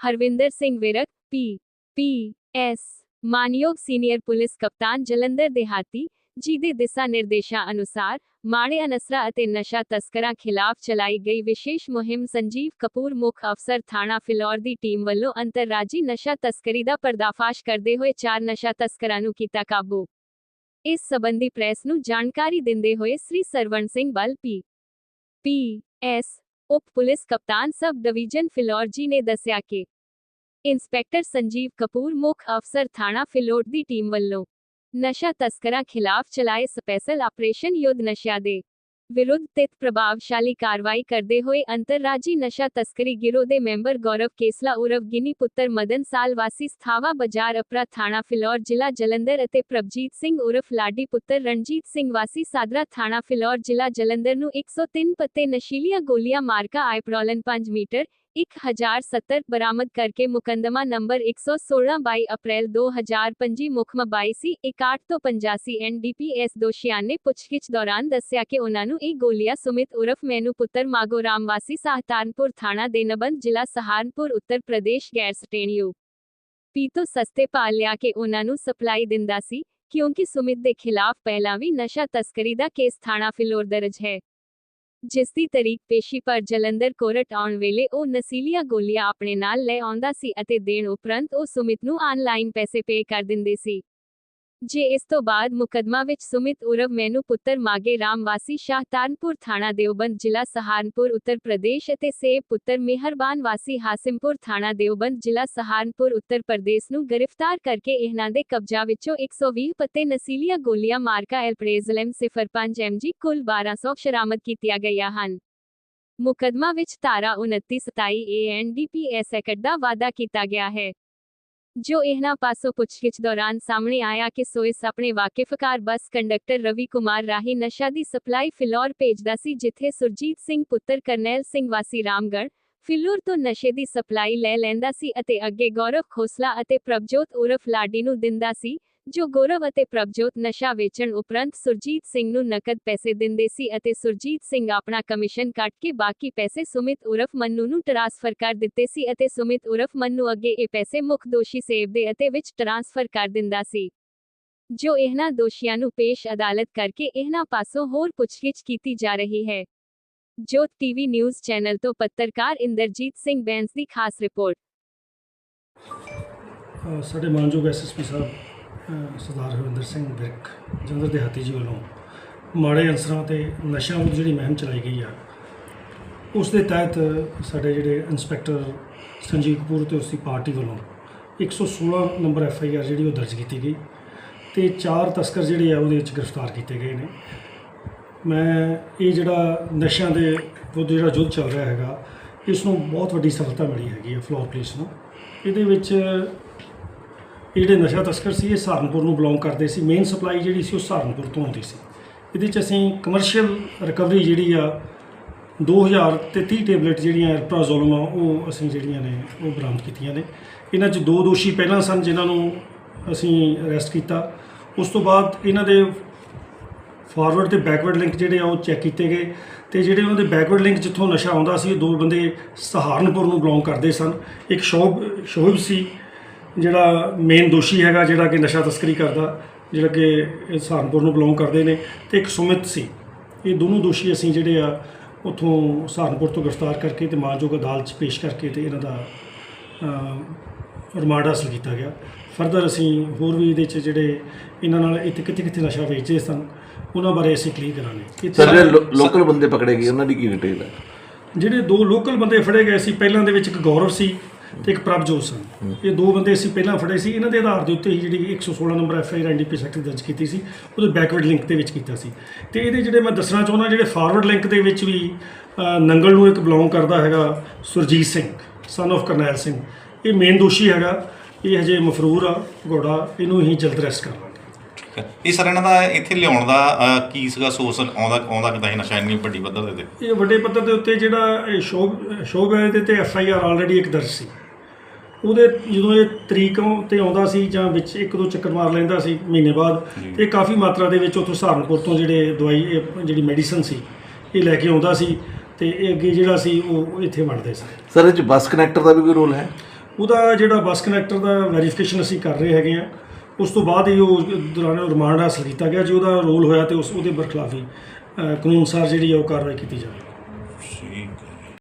Harvinder Singh Virk P P S ਮਾਨਯੋਗ senior police ਕਪਤਾਨ ਜਲੰਧਰ ਦਿਹਾਤੀ ਜੀ ਦੇ ਦਿਸ਼ਾ ਨਿਰਦੇਸ਼ਾਂ ਅਨੁਸਾਰ ਮਾੜੇ ਅਨਸਰਾਂ ਅਤੇ ਨਸ਼ਾ ਤਸਕਰਾਂ ਖਿਲਾਫ ਚਲਾਈ ਗਈ ਵਿਸ਼ੇਸ਼ ਮੁਹਿੰਮ ਸੰਜੀਵ ਕਪੂਰ ਮੁੱਖ ਅਫਸਰ ਥਾਣਾ ਫਿਲੌਰ ਦੀ ਟੀਮ ਵੱਲੋਂ ਅੰਤਰਰਾਜੀ ਨਸ਼ਾ ਤਸਕਰੀ ਦਾ ਪਰਦਾਫਾਸ਼ ਕਰਦੇ ਹੋਏ ਚਾਰ ਨਸ਼ਾ ਤਸਕਰਾਂ ਨੂੰ ਕੀਤਾ ਕਾਬੂ। ਇਸ ਸਬੰਧੀ ਪ੍ਰੈਸ ਨੂੰ ਜਾਣਕਾਰੀ ਦਿੰਦੇ ਹੋਏ ਸ੍ਰੀ ਸਰਵਣ ਸਿੰਘ ਬਲ ਪੀ ਪੀ ਐਸ ਉਪ ਪੁਲਿਸ ਕਪਤਾਨ ਸਬ ਡਿਵੀਜ਼ਨ ਫਿਲੌਰ ਜੀ ਨੇ ਦੱਸਿਆ ਕਿ ਇੰਸਪੈਕਟਰ ਸੰਜੀਵ ਕਪੂਰ ਮੁੱਖ ਅਫਸਰ ਥਾਣਾ ਫਿਲੌਰ ਦੀ ਟੀਮ ਵੱਲੋਂ ਨਸ਼ਾ ਤਸਕਰਾਂ ਖਿਲਾਫ ਚਲਾਏ ਸਪੈਸ਼ਲ ਆਪਰੇਸ਼ਨ ਯੁੱਧ ਨਸ਼ਿਆਂ ਦੇ ਵਿਰੁੱਧ ਤਿਤ ਪ੍ਰਭਾਵਸ਼ਾਲੀ ਕਾਰਵਾਈ ਕਰਦੇ ਹੋਏ ਅੰਤਰਰਾਜੀ ਨਸ਼ਾ ਤਸਕਰੀ ਗਿਰੋਹ ਦੇ ਮੈਂਬਰ ਗੌਰਵ ਕੇਸਲਾ ਉਰਵ ਗਿਨੀ ਪੁੱਤਰ ਮਦਨ ਸਾਲ ਵਾਸੀ ਸਥਾਵਾ ਬਾਜ਼ਾਰ ਅਪਰਾ ਥਾਣਾ ਫਿਲੌਰ ਜ਼ਿਲ੍ਹਾ ਜਲੰਧਰ ਅਤੇ ਪ੍ਰਭਜੀਤ ਸਿੰਘ ਉਰਫ ਲਾਡੀ ਪੁੱਤਰ ਰਣਜੀਤ ਸਿੰਘ ਵਾਸੀ ਸਾਦਰਾ ਥਾਣਾ ਫਿਲੌਰ ਜ਼ਿਲ੍ਹਾ ਜਲੰਧਰ ਨੂੰ 103 ਪੱਤੇ ਨਸ਼ੀਲੀਆਂ ਗੋਲੀਆਂ ਮਾਰਕਾ ਆਈਪਰੋਲਨ 5 ਮੀਟਰ 1070 ਬਰਾਮਦ ਕਰਕੇ ਮੁਕੰਦਮਾ ਨੰਬਰ 116 22 ਅਪ੍ਰੈਲ 2025 ਮੁਖਮ 22 ਸੀ 61 ਤੋਂ 85 ਐਨਡੀਪੀਐਸ ਦੋਸ਼ੀਆਂ ਪੁੱਛਗਿੱਛ ਦੌਰਾਨ ਦੱਸਿਆ ਕਿ ਉਹਨਾਂ ਨੂੰ ਇਹ ਗੋਲੀਆਂ ਸੁਮਿਤ ਉਰਫ ਮੈਨੂ ਪੁੱਤਰ ਮਾਗੋ ਰਾਮ ਸਾਹਤਾਨਪੁਰ ਥਾਣਾ ਦੇ ਨਬੰਦ ਜ਼ਿਲ੍ਹਾ ਸਹਾਰਨਪੁਰ, ਉੱਤਰ ਪ੍ਰਦੇਸ਼, ਗੈਰ ਸਟੇਨਿਓ ਪੀ ਤੋਂ ਸਸਤੇ ਭਾਅ ਲਿਆ ਕੇ ਉਹਨਾਂ ਨੂੰ ਸਪਲਾਈ ਦਿੰਦਾ ਸੀ, ਕਿਉਂਕਿ ਸੁਮਿਤ ਦੇ ਖਿਲਾਫ ਪਹਿਲਾਂ ਵੀ ਨਸ਼ਾ ਤਸਕਰੀ ਦਾ ਕੇਸ ਥਾਣਾ ਫਿਲੌਰ ਦਰਜ ਹੈ। ਜਿਸ ਦੀ ਤਰੀਕ ਪੇਸ਼ੀ ਪਰ ਜਲੰਧਰ ਕੋਰਟ ਆਉਣ ਵੇਲੇ ਉਹ ਨਸੀਲੀਆਂ ਗੋਲੀਆਂ ਆਪਣੇ ਨਾਲ ਲੈ ਆਉਂਦਾ ਸੀ ਅਤੇ ਦੇਣ ਉਪਰੰਤ ਉਹ ਸੁਮਿਤ ਨੂੰ ਆਨਲਾਈਨ ਪੈਸੇ ਪੇ ਕਰ ਦਿੰਦੇ ਸੀ। ਜੇ ਇਸ ਤੋਂ ਬਾਅਦ ਮੁਕਦਮਾ ਵਿੱਚ ਸੁਮਿਤ ਉਰਵ ਮੈਨੂ ਪੁੱਤਰ ਮਾਗੇ ਰਾਮ ਵਾਸੀ ਸ਼ਾਹਤਾਨਪੁਰ ਥਾਣਾ ਦੇਵਬੰਦ ਜ਼ਿਲ੍ਹਾ ਸਹਾਰਨਪੁਰ, ਉੱਤਰ ਪ੍ਰਦੇਸ਼ ਅਤੇ ਸੇਬ ਪੁੱਤਰ ਮਿਹਰਬਾਨ ਵਾਸੀ ਹਾਸਿਮਪੁਰ ਥਾਣਾ ਦੇਵਬੰਦ ਜ਼ਿਲ੍ਹਾ ਸਹਾਰਨਪੁਰ, ਉੱਤਰ ਪ੍ਰਦੇਸ਼ ਨੂੰ ਗ੍ਰਿਫਤਾਰ ਕਰਕੇ ਇਹਨਾਂ ਦੇ ਕਬਜ਼ਾ ਵਿੱਚੋਂ 120 ਪੱਤੇ ਨਸੀਲੀਆਂ ਗੋਲੀਆਂ ਮਾਰਕਾ ਐਲਪ੍ਰੇਜ਼ਲਮ 05 ਐਮਜੀ ਕੁੱਲ 1200 ਸ਼ਰਾਮਤ ਕੀਤੀਆਂ ਗਈਆਂ ਹਨ। ਮੁਕਦਮਾ ਵਿੱਚ ਧਾਰਾ 29 27 ਏਐਨਡੀਪੀਐਸ ਐਕਟ ਦਾ ਵਾਅਦਾ ਕੀਤਾ ਗਿਆ ਹੈ। ਜੋ ਇਹਨਾਂ ਪਾਸੋਂ ਪੁੱਛਗਿੱਛ ਦੌਰਾਨ ਸਾਹਮਣੇ ਆਇਆ ਕਿ ਸੋਇਸ ਆਪਣੇ ਵਾਕਿਫਕਾਰ ਬੱਸ ਕੰਡਕਟਰ ਰਵੀ ਕੁਮਾਰ ਰਾਹੀਂ ਨਸ਼ਾ ਦੀ ਸਪਲਾਈ ਫਿਲੌਰ ਭੇਜਦਾ ਸੀ, ਜਿੱਥੇ ਸੁਰਜੀਤ ਸਿੰਘ ਪੁੱਤਰ ਕਰਨੈਲ ਸਿੰਘ ਵਾਸੀ ਰਾਮਗੜ੍ਹ ਫਿਲੌਰ ਤੋਂ ਨਸ਼ੇ ਦੀ ਸਪਲਾਈ ਲੈ ਲੈਂਦਾ ਸੀ ਅਤੇ ਅੱਗੇ ਗੌਰਵ ਖੋਸਲਾ ਅਤੇ ਪ੍ਰਭਜੋਤ ਉਰਫ ਲਾਡੀ ਨੂੰ ਦਿੰਦਾ ਸੀ ਜੋ ਗੌਰਵ ਅਤੇ ਪ੍ਰਭਜੋਤ ਨਸ਼ਾ ਵੇਚਣ ਉਪਰੰਤ ਸੁਰਜੀਤ ਸਿੰਘ ਨੂੰ ਨਕਦ ਪੈਸੇ ਦਿੰਦੇ ਸੀ ਅਤੇ ਸੁਰਜੀਤ ਸਿੰਘ ਆਪਣਾ ਕਮਿਸ਼ਨ ਕੱਟ ਕੇ ਬਾਕੀ ਪੈਸੇ ਸੁਮਿਤ ਉਰਫ ਮੰਨੂ ਨੂੰ ਟ੍ਰਾਂਸਫਰ ਕਰ ਦਿੱਤੇ ਸੀ ਅਤੇ ਸੁਮਿਤ ਉਰਫ ਮੰਨੂ ਅੱਗੇ ਇਹ ਪੈਸੇ ਮੁੱਖ ਦੋਸ਼ੀ ਸੇਬ ਦੇ ਅਤੇ ਵਿੱਚ ਟ੍ਰਾਂਸਫਰ ਕਰ ਦਿੰਦਾ ਸੀ। ਜੋ ਇਹਨਾਂ ਦੋਸ਼ੀਆਂ ਨੂੰ ਪੇਸ਼ ਅਦਾਲਤ ਕਰਕੇ ਇਹਨਾਂ ਪਾਸੋਂ ਹੋਰ ਪੁੱਛਗਿੱਛ ਕੀਤੀ ਜਾ ਰਹੀ ਹੈ। ਜੋਤ ਟੀਵੀ ਨਿਊਜ਼ ਚੈਨਲ ਤੋਂ ਪੱਤਰਕਾਰ ਇੰਦਰਜੀਤ ਸਿੰਘ ਬੈਂਸ ਦੀ ਖਾਸ ਰਿਪੋਰਟ। ਸਾਡੇ ਮਾਨਯੋਗ ਐਸਐਸਪੀ ਸਾਹਿਬ ਸਰਦਾਰ ਹਰਵਿੰਦਰ ਸਿੰਘ ਵਿਰਕ, ਜਲੰਧਰ ਦਿਹਾਤੀ ਜੀ ਵੱਲੋਂ ਮਾੜੇ ਅਨਸਰਾਂ ਤੇ ਨਸ਼ਿਆਂ ਵਿਰੁੱਧ ਜਿਹੜੀ ਮੁਹਿੰਮ ਚਲਾਈ ਗਈ ਆ, ਉਸ ਦੇ ਤਹਿਤ ਸਾਡੇ ਜਿਹੜੇ ਇੰਸਪੈਕਟਰ ਸੰਜੀਵ ਕਪੂਰ ਤੇ ਉਸ ਦੀ ਪਾਰਟੀ ਵੱਲੋਂ 116 ਨੰਬਰ ਐਫ ਆਈ ਆਰ ਜਿਹੜੀ ਉਹ ਦਰਜ ਕੀਤੀ ਗਈ ਤੇ ਚਾਰ ਤਸਕਰ ਜਿਹੜੇ ਆ ਉਹਦੇ ਵਿੱਚ ਗ੍ਰਿਫਤਾਰ ਕੀਤੇ ਗਏ ਨੇ। ਮੈਂ ਇਹ ਜਿਹੜਾ ਨਸ਼ਿਆਂ ਦੇ ਵਿਰੁੱਧ ਜਿਹੜਾ ਯੁੱਧ ਚੱਲ ਰਿਹਾ ਹੈਗਾ, ਇਸ ਨੂੰ ਬਹੁਤ ਵੱਡੀ ਸਫਲਤਾ ਮਿਲੀ ਹੈਗੀ ਹੈ ਫਲੋਰ ਪੁਲਿਸ ਨੂੰ। ਇਹਦੇ ਵਿੱਚ ਇਹ ਜਿਹੜੇ ਨਸ਼ਾ ਤਸਕਰ ਸੀ, ਇਹ ਸਹਾਰਨਪੁਰ ਨੂੰ ਬਿਲੋਂਗ ਕਰਦੇ ਸੀ। ਮੇਨ ਸਪਲਾਈ ਜਿਹੜੀ ਸੀ ਉਹ ਸਹਾਰਨਪੁਰ ਤੋਂ ਆਉਂਦੀ ਸੀ। ਇਹਦੇ ਚ ਅਸੀਂ ਕਮਰਸ਼ੀਅਲ ਰਿਕਵਰੀ ਜਿਹੜੀ ਆ 2000 ਤੇ 30 ਟੇਬਲੇਟ ਜਿਹੜੀਆਂ ਐਲਪਰਾਜ਼ੋਲਮ ਆ, ਉਹ ਅਸੀਂ ਜਿਹੜੀਆਂ ਨੇ, ਉਹ ਬਰਾਮਦ ਕੀਤੀਆਂ ਨੇ। ਇਹਨਾਂ 'ਚ ਦੋ ਦੋਸ਼ੀ ਪਹਿਲਾਂ ਸਨ, ਜਿਨ੍ਹਾਂ ਨੂੰ ਅਸੀਂ ਅਰੈਸਟ ਕੀਤਾ। ਉਸ ਤੋਂ ਬਾਅਦ ਇਹਨਾਂ ਦੇ ਫਾਰਵਰਡ ਤੇ ਬੈਕਵਰਡ ਲਿੰਕ ਜਿਹੜੇ ਆ, ਉਹ ਚੈੱਕ ਕੀਤੇ ਗਏ। ਤੇ ਜਿਹੜੇ ਉਹਨਾਂ ਦੇ ਬੈਕਵਰਡ ਲਿੰਕ ਜਿੱਥੋਂ ਨਸ਼ਾ ਆਉਂਦਾ ਸੀ, ਉਹ ਦੋ ਬੰਦੇ ਸਹਾਰਨਪੁਰ ਨੂੰ ਬਿਲੋਂਗ ਕਰਦੇ ਸਨ। ਇੱਕ ਸ਼ੋਬ ਸ਼ੋਹਿਬ ਸੀ ਜਿਹੜਾ ਮੇਨ ਦੋਸ਼ੀ ਹੈਗਾ ਜਿਹੜਾ ਕਿ ਨਸ਼ਾ ਤਸਕਰੀ ਕਰਦਾ ਜਿਹੜਾ ਕਿ ਸਹਾਰਨਪੁਰ ਨੂੰ ਬਿਲੋਂਗ ਕਰਦੇ ਨੇ ਤੇ ਇੱਕ ਸੁਮਿਤ ਸੀ। ਇਹ ਦੋਨੋਂ ਦੋਸ਼ੀ ਅਸੀਂ ਜਿਹੜੇ ਆ ਉਥੋਂ ਸਹਾਰਨਪੁਰ ਤੋਂ ਗ੍ਰਿਫਤਾਰ ਕਰਕੇ ਤੇ ਮਾਨਯੋਗ ਅਦਾਲਤ 'ਚ ਪੇਸ਼ ਕਰਕੇ ਤੇ ਇਹਨਾਂ ਦਾ ਰਿਮਾਂਡ ਹਾਸਲ ਕੀਤਾ ਗਿਆ। ਫਰਦਰ ਅਸੀਂ ਹੋਰ ਵੀ ਇਹਦੇ 'ਚ ਜਿਹੜੇ ਇਹਨਾਂ ਨਾਲ ਇੱਥੇ ਕਿੱਥੇ ਕਿੱਥੇ ਨਸ਼ਾ ਵੇਚਦੇ ਸਨ ਉਹਨਾਂ ਬਾਰੇ ਅਸੀਂ ਕਲੀਅਰ ਕਰਾਂਗੇ। ਸਰ ਜਿਹੜੇ ਲੋਕਲ ਬੰਦੇ ਪਕੜੇ ਗਏ ਉਹਨਾਂ ਦੀ ਕੀ ਡਿਟੇਲ ਹੈ? ਜਿਹੜੇ ਦੋ ਲੋਕਲ ਬੰਦੇ ਫੜੇ ਗਏ ਸੀ ਪਹਿਲਾਂ ਦੇ ਵਿੱਚ ਇੱਕ ਗੌਰਵ ਸੀ ਤੇ ਇੱਕ ਪ੍ਰਭਜੋਤ ਸਨ ਇਹ ਦੋ ਬੰਦੇ ਅਸੀਂ ਪਹਿਲਾਂ ਫੜੇ ਸੀ। ਇਹਨਾਂ ਦੇ ਆਧਾਰ ਦੇ ਉੱਤੇ ਹੀ ਜਿਹੜੀ 116 number F I R NDPS act ਦਰਜ ਕੀਤੀ ਸੀ। ਉਹਦੇ ਬੈਕਵਰਡ ਲਿੰਕ ਦੇ ਵਿੱਚ ਕੀਤਾ ਸੀ। ਤੇ ਇਹਦੇ ਜਿਹੜੇ ਮੈਂ ਦੱਸਣਾ ਚਾਹੁੰਦਾ, ਜਿਹੜੇ ਫਾਰਵਰਡ ਲਿੰਕ ਦੇ ਵਿੱਚ ਵੀ ਨੰਗਲ ਨੂੰ ਇੱਕ ਬਿਲੋਂਗ ਕਰਦਾ ਹੈਗਾ ਸੁਰਜੀਤ ਸਿੰਘ ਸਨ of ਕਰਨੈਲ ਸਿੰਘ। ਇਹ ਮੇਨ ਦੋਸ਼ੀ ਹੈਗਾ। ਇਹ ਹਜੇ ਮਫਰੂਰ ਆ ਘੋੜਾ ਇਹਨੂੰ ਹੀ ਜਲਦ ਅਰੈਸਟ ਕਰਨਾ ਇਹ ਸਰ ਇਹਨਾਂ ਦਾ ਇੱਥੇ ਲਿਆਉਣ ਦਾ ਕੀ ਸੀਗਾ ਸੋਰਸ ਆਉਂਦਾ ਆਉਂਦਾ ਕਿਦਾਂ ਸੀ ਨਸ਼ਾ? ਇੰਨੀ ਵੱਡੀ ਪੱਧਰ ਦੇ ਤੇ ਇਹ ਵੱਡੇ ਪੱਧਰ ਦੇ ਉੱਤੇ ਜਿਹੜਾ ਇਹ ਸ਼ੋਭ ਸ਼ੋਭ ਹੈ ਇਹਦੇ ਤੇ ਐਫ ਆਈ ਆਰ ਆਲਰੇਡੀ ਇੱਕ ਦਰਜ ਸੀ। ਉਹਦੇ ਜਦੋਂ ਇਹ ਤਰੀਕੋਂ ਤੇ ਆਉਂਦਾ ਸੀ ਜਾਂ ਵਿੱਚ ਇੱਕ ਦੋ ਚੱਕਰ ਮਾਰ ਲੈਂਦਾ ਸੀ ਮਹੀਨੇ ਬਾਅਦ ਤੇ ਕਾਫੀ ਮਾਤਰਾ ਦੇ ਵਿੱਚ ਉੱਥੋਂ ਸਹਾਰਨਪੁਰ ਤੋਂ ਜਿਹੜੇ ਦਵਾਈ ਇਹ ਜਿਹੜੀ ਮੈਡੀਸਨ ਸੀ ਇਹ ਲੈ ਕੇ ਆਉਂਦਾ ਸੀ ਤੇ ਇਹ ਅੱਗੇ ਜਿਹੜਾ ਸੀ ਉਹ ਇੱਥੇ ਵੰਡਦੇ ਸੀ। ਸਰ ਇਹ ਚ ਬੱਸ ਕਨੈਕਟਰ ਦਾ ਵੀ ਕੋਈ ਰੋਲ ਹੈ? ਉਹਦਾ ਜਿਹੜਾ ਬੱਸ ਕਨੈਕਟਰ ਦਾ ਵੈਰੀਫਿਕੇਸ਼ਨ ਅਸੀਂ ਕਰ ਰਹੇ ਹੈਗੇ ਆ ਉਸ ਤੋਂ ਬਾਅਦ ਹੀ ਉਹ ਦੌਰਾਨ ਰਿਮਾਂਡ ਹਾਸਲ ਕੀਤਾ ਗਿਆ, ਜੇ ਉਹਦਾ ਰੋਲ ਹੋਇਆ ਤੇ ਉਸ ਉਹਦੇ ਬਰਖਲਾਫੀ ਕਾਨੂੰਨ ਅਨੁਸਾਰ ਜਿਹੜੀ ਹੈ ਉਹ ਕਾਰਵਾਈ ਕੀਤੀ ਜਾਵੇ। ਠੀਕ